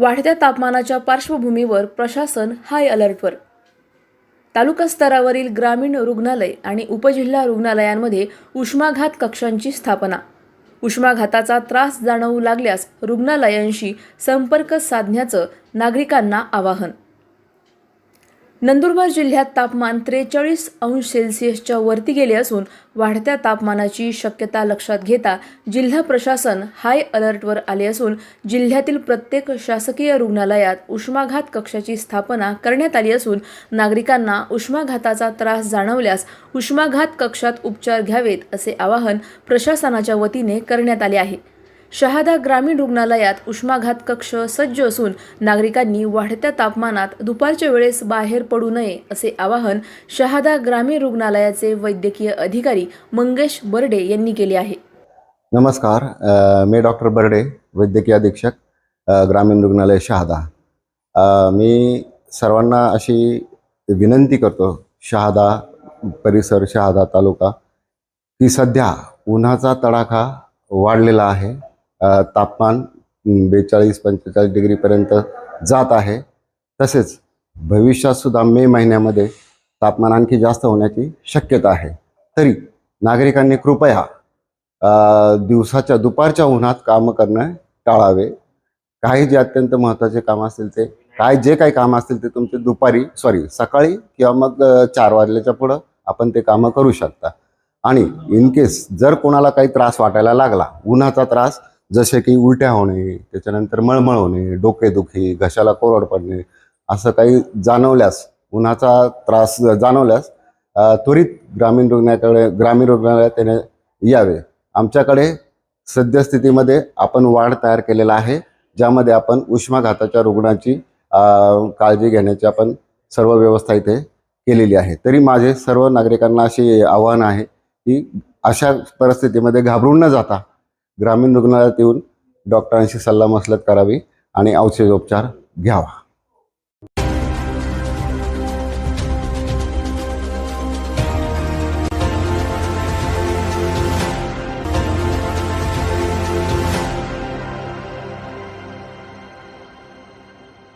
वाढत्या तापमानाच्या पार्श्वभूमीवर प्रशासन हाय अलर्टवर. तालुका स्तरावरील ग्रामीण रुग्णालय आणि उपजिल्हा रुग्णालयांमध्ये उष्माघात कक्षांची स्थापना. उष्माघाताचा त्रास जाणवू लागल्यास रुग्णालयांशी संपर्क साधण्याचं नागरिकांना आवाहन. नंदुरबार जिल्ह्यात तापमान त्रेचाळीस अंश सेल्सिअसच्या वरती गेले असून वाढत्या तापमानाची शक्यता लक्षात घेता जिल्हा प्रशासन हाय अलर्टवर आले असून जिल्ह्यातील प्रत्येक शासकीय रुग्णालयात उष्माघात कक्षाची स्थापना करण्यात आली असून नागरिकांना उष्माघाताचा त्रास जाणवल्यास उष्माघात कक्षात उपचार घ्यावेत असे आवाहन प्रशासनाच्या वतीने करण्यात आले आहे. शहादा ग्रामीण रुग्णालयात उष्माघात कक्ष सज्ज असून नागरिकांनी वाढत्या तापमानात दुपारच्या वेळेस बाहेर पडू नये असे आवाहन शहादा ग्रामीण रुग्णालयाचे वैद्यकीय अधिकारी मंगेश बर्डे यांनी केले आहे. नमस्कार. मी डॉक्टर बर्डे वैद्यकीय अधीक्षक ग्रामीण रुग्णालय शहादा. मी सर्वांना अशी विनंती करतो शहादा परिसर शहादा तालुका की सध्या उन्हाचा तडाखा वाढलेला आहे. तापमान बेचाळीस पंचेचाळीस डिग्रीपर्यंत जात आहे. तसेच भविष्यात सुद्धा मे महिन्यामध्ये तापमान आणखी जास्त होण्याची शक्यता आहे. तरी नागरिकांनी कृपया दिवसाच्या दुपारच्या उन्हात कामं करणं टाळावे. काही जे अत्यंत महत्त्वाचे काम असतील ते काय जे काही काम असतील ते तुमचे दुपारी सॉरी सकाळी किंवा मग चार वाजल्याच्या पुढं आपण ते कामं करू शकता. आणि इन केस जर कोणाला काही त्रास वाटायला लागला उन्हाचा त्रास जसे की उलट्या होणे त्याच्यानंतर मळमळ होणे डोकेदुखी घशाला कोरड पडणे असं काही जाणवल्यास उन्हाचा त्रास जाणवल्यास त्वरित ग्रामीण रुग्णालयाकडे ग्रामीण रुग्णालयात त्याने यावे. आमच्याकडे सद्यस्थितीमध्ये आपण वाढ तयार केलेला आहे ज्यामध्ये आपण उष्माघाताच्या रुग्णाची काळजी घेण्याची आपण सर्व व्यवस्था इथे केलेली आहे. तरी माझे सर्व नागरिकांना असे आव्हान आहे की अशा परिस्थितीमध्ये घाबरून न जाता ग्रामीण रुग्णालयात येऊन डॉक्टरांशी सल्लामसलत करावी आणि औषधोपचार घ्यावा.